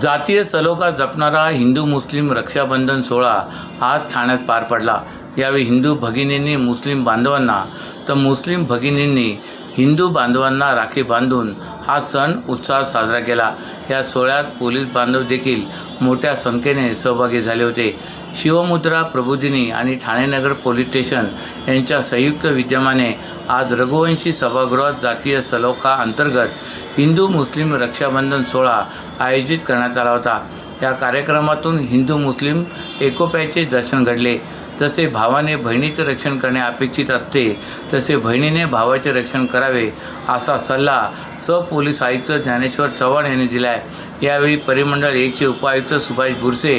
जातीय सलोखा जपणारा हिंदू मुस्लिम रक्षाबंधन सोहळा आज ठाण्यात पार पडला. यावेळी हिंदू भगिनींनी मुस्लिम बांधवांना तर मुस्लिम भगिनींनी हिंदू बांधवांना राखी बांधून हा सण उत्साहात साजरा केला. या सोहळ्यात पोलीस बांधव देखील मोठ्या संख्येने सहभागी झाले होते. शिवमुद्रा प्रबोधिनी आणि ठाणेनगर पोलीस स्टेशन यांच्या संयुक्त विद्यमाने आज रघुवंशी सभागृहात जातीय सलोखा अंतर्गत हिंदू मुस्लिम रक्षाबंधन सोहळा आयोजित करण्यात आला होता. या कार्यक्रमातून हिंदू मुस्लिम एकोप्याचे दर्शन घडले. जसे भावाने बहिणीचे रक्षण करणे अपेक्षित असते तसे बहिणीने भावाचे रक्षण करावे असा सल्ला सपोलीस आयुक्त ज्ञानेश्वर चव्हाण यांनी दिला आहे यावेळी परिमंडळ एकचे उपायुक्त सुभाष बुरसे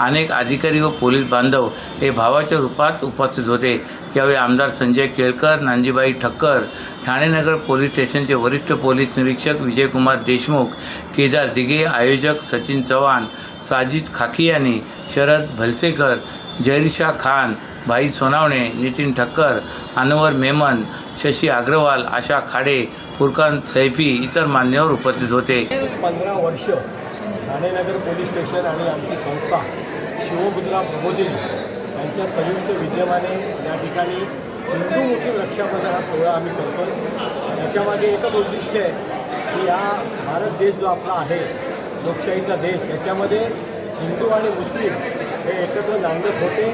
अनेक अधिकारी व पोलीस बांधव हे भावाच्या रूपात उपस्थित होते. यावेळी आमदार संजय केळकर नांजीबाई ठक्कर ठाणेनगर पोलीस स्टेशनचे वरिष्ठ पोलीस निरीक्षक विजयकुमार देशमुख केदार दिघे आयोजक सचिन चव्हाण साजिद खाकियानी शरद भलसेकर जयरिशा खान भाई सोनावणे नितीन ठक्कर अनवर मेमन शशी अग्रवाल आशा खाडे फुरकान सैफी इतर मान्यवर उपस्थित होते. पंधरा वर्ष ठाणेनगर पोलीस स्टेशन आणि आमची संस्था शिवबुद्रा प्रबोधिनी यांच्या संयुक्त विद्यमाने या ठिकाणी हिंदू मुस्लिम रक्षाबंधन हा सोहळा आम्ही करतो. याच्यामागे एकच उद्दिष्ट आहे की हा भारत देश जो आपला आहे लोकशाहीचा देश याच्यामध्ये हिंदू आणि मुस्लिम नांदत होते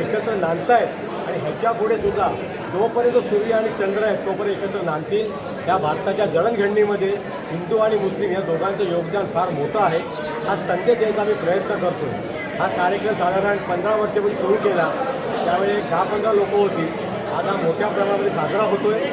एकत्र नांदतायत आणि ह्याच्यापुढे सुद्धा जोपर्यंत सूर्य आणि चंद्र आहेत तोपर्यंत एकत्र नांदतील. या भारताच्या जडणघडणीमध्ये हिंदू आणि मुस्लिम या दोघांचं योगदान फार मोठं आहे. हा संदेश द्यायचा आम्ही प्रयत्न करतो हा कार्यक्रम साधारण पंधरा वर्षापूर्वी सुरू केला. त्यावेळी दहा पंधरा लोकं होती. आता मोठ्या प्रमाणामध्ये साजरा होतो आहे